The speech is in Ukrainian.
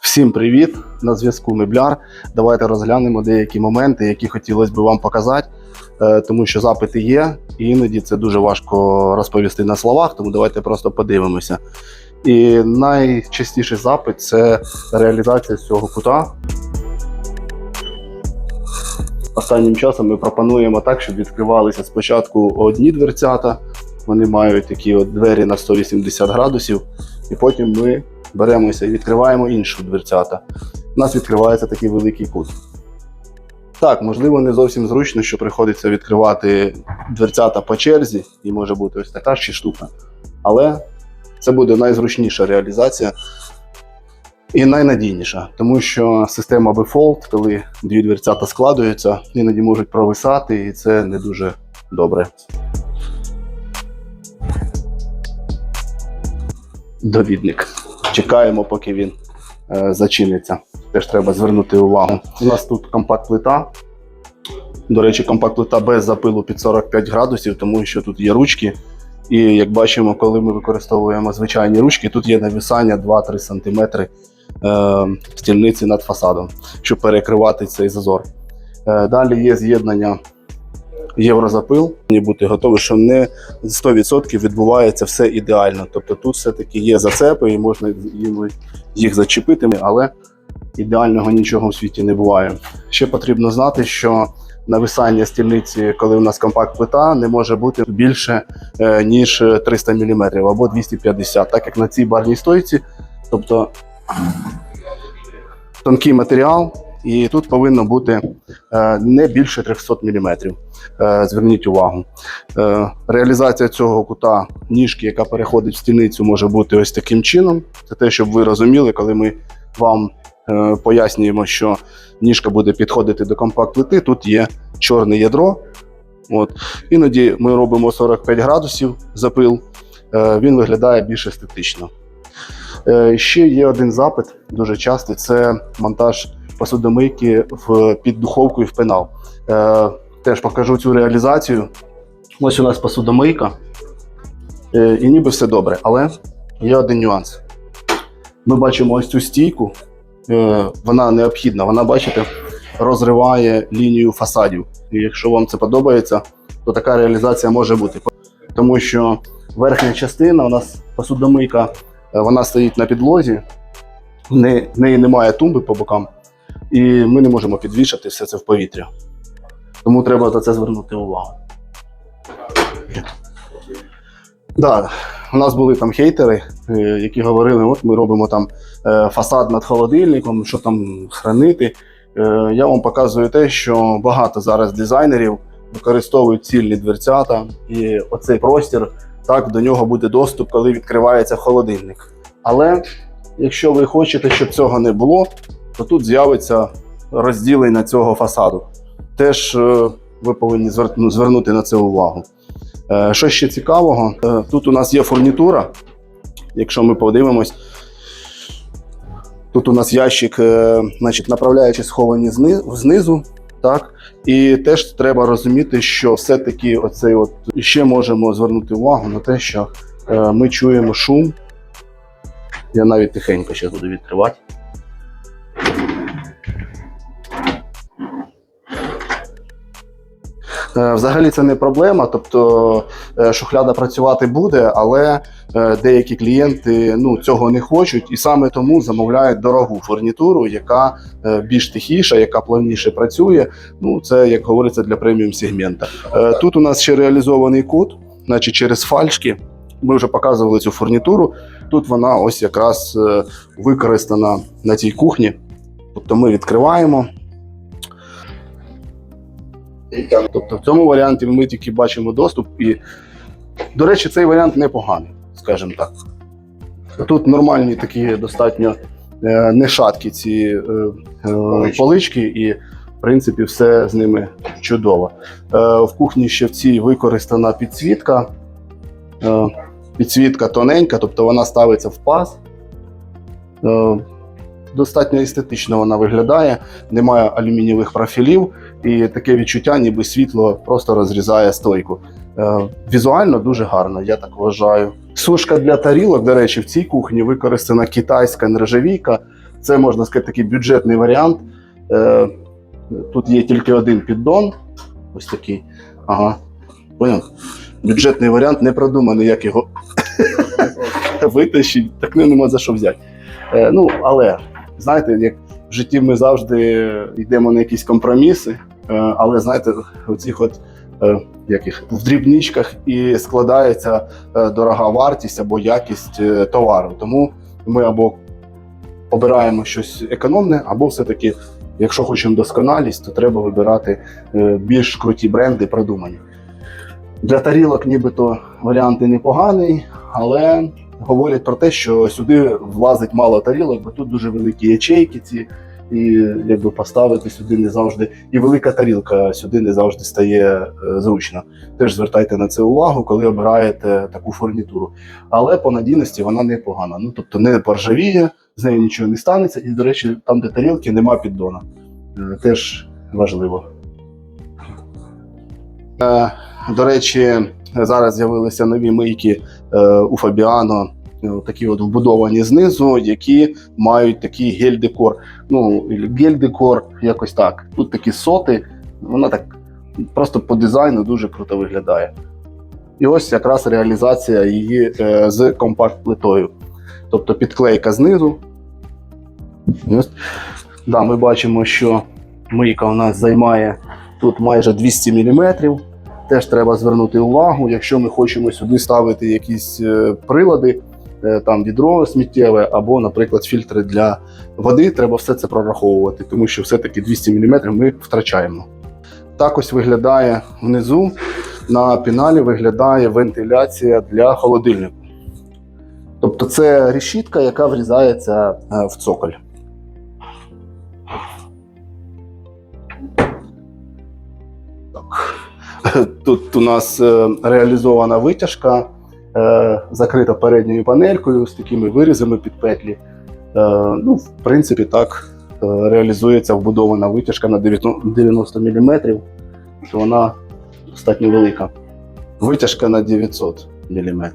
Всім привіт! На зв'язку Мебляр. Давайте розглянемо деякі моменти, які хотілося б вам показати, е, тому що запити є, і іноді це дуже важко розповісти на словах, тому давайте просто подивимося. І найчастіший запит це реалізація цього кута. Останнім часом ми пропонуємо так, щоб відкривалися спочатку одні дверцята. Вони мають такі от двері на 180 градусів, і потім ми беремося і відкриваємо іншу дверцята. У нас відкривається такий великий кут. Так, можливо, не зовсім зручно, що приходиться відкривати дверцята по черзі, і може бути ось така ще штука. Але це буде найзручніша реалізація і найнадійніша, тому що система Befold, коли дві дверцята складуються, іноді можуть провисати, і це не дуже добре. Довідник. Чекаємо, поки він е, зачиниться. Теж треба звернути увагу. У нас тут компакт-плита. До речі, компакт-плита без запилу під 45 градусів, тому що тут є ручки. І як бачимо, коли ми використовуємо звичайні ручки, тут є навісання 2-3 см е, стільниці над фасадом, щоб перекривати цей зазор. Е, далі є з'єднання єврозапил. Мені бути готові, що не 100% відбувається все ідеально. Тобто тут все-таки є зацепи і можна їх зачепити, але ідеального нічого в світі не буває. Ще потрібно знати, що нависання стільниці, коли у нас компакт-плита, не може бути більше е, ніж 300 мм або 250 так як на цій барній стойці. Тобто тонкий матеріал, і тут повинно бути е, не більше 300 мм. Е, Зверніть увагу. Е, Реалізація цього кута ніжки, яка переходить в стільницю, може бути ось таким чином. Це те, щоб ви розуміли, коли ми вам пояснюємо, що ніжка буде підходити до компакт-плити, тут є чорне ядро. От. Іноді ми робимо 45 градусів запил, він виглядає більш естетично. Ще є один запит, дуже частий це монтаж посудомийки в, під духовку і в пенал. Е, Теж покажу цю реалізацію. Ось у нас посудомийка. Е, І ніби все добре, але є один нюанс. Ми бачимо ось цю стійку, Е, вона необхідна, вона, бачите, розриває лінію фасадів. І якщо вам це подобається, то така реалізація може бути. Тому що верхня частина у нас посудомийка, е, вона стоїть на підлозі, в неї немає тумби по бокам, і ми не можемо підвішати все це в повітря. Тому треба за це звернути увагу. Да, у нас були там хейтери, е, які говорили, от ми робимо там е, фасад над холодильником, що там хранити. Е, Я вам показую те, що багато зараз дизайнерів використовують цільні дверцята, і оцей простір, так, до нього буде доступ, коли відкривається холодильник. Але якщо ви хочете, щоб цього не було, то тут з'явиться розділення цього фасаду. Теж е, ви повинні ну, звернути на це увагу. Е, Що ще цікавого, е, тут у нас є фурнітура. Якщо ми подивимось, тут у нас ящик, значить, направляючи сховані знизу. Так? І теж треба розуміти, що все-таки оцей от ще можемо звернути увагу на те, що ми чуємо шум. Я навіть тихенько ще буду відкривати. Взагалі це не проблема, тобто е, шухляда працювати буде, але е, деякі клієнти ну, цього не хочуть і саме тому замовляють дорогу фурнітуру, яка е, більш тихіша, яка плавніше працює. Ну, це, як говориться, для преміум сегмента. Е, Тут у нас ще реалізований кут, значить через фальшки. Ми вже показували цю фурнітуру. Тут вона ось якраз е, використана на цій кухні. Тобто ми відкриваємо. Тобто в цьому варіанті ми тільки бачимо доступ. І, до речі, цей варіант непоганий, скажімо так. Тут нормальні такі достатньо е, не шаткі ці е, е, Полички. полички, і, в принципі, все з ними чудово. Е, в кухні ще в цій використана підсвітка. Е, підсвітка тоненька, тобто вона ставиться в паз. Е, достатньо естетично вона виглядає, немає алюмінієвих профілів, і таке відчуття, ніби світло просто розрізає стойку. Е, візуально дуже гарно, я так вважаю. Сушка для тарілок, до речі, в цій кухні використана китайська нержавійка. Це можна сказати такий бюджетний варіант. Е, Тут є тільки один піддон. Ось такий. Ага. Поняв? Бюджетний варіант не продуманий, як його витащить, так ну, нема за що взяти. Е, ну, але знаєте, як в житті ми завжди йдемо на якісь компроміси, але знаєте, оцих от е, яких в дрібничках і складається е, дорога вартість або якість е, товару. Тому ми або обираємо щось економне, або все-таки, якщо хочемо досконалість, то треба вибирати е, більш круті бренди, продумані. Для тарілок нібито варіанти непоганий, але говорять про те, що сюди влазить мало тарілок, бо тут дуже великі ячейки ці, і якби поставити сюди не завжди. І велика тарілка сюди не завжди стає е, зручно. Теж звертайте на це увагу, коли обираєте таку фурнітуру. Але по надійності вона непогана. Ну тобто не поржавіє, з нею нічого не станеться. І, до речі, там, де тарілки, нема піддона. Е, Теж важливо. Е, До речі, зараз з'явилися нові мийки у Фабіано, такі от вбудовані знизу, які мають такий гель-декор. Ну, гель-декор, якось так. Тут такі соти, вона так просто по дизайну дуже круто виглядає. І ось якраз реалізація її е, з компакт-плитою. Тобто підклейка знизу. Да, ми бачимо, що мийка у нас займає тут майже 200 мм. Теж треба звернути увагу, якщо ми хочемо сюди ставити якісь е, прилади, е, там відро сміттєве або, наприклад, фільтри для води, треба все це прораховувати, тому що все-таки 200 мм ми втрачаємо. Так ось виглядає внизу. На піналі виглядає вентиляція для холодильнику. Тобто це решітка, яка врізається е, в цоколь. Тут у нас е, реалізована витяжка, е, закрита передньою панелькою з такими вирізами під петлі. Е, Ну, в принципі, так е, реалізується вбудована витяжка на 90 мм, що вона достатньо велика. Витяжка на 900 мм.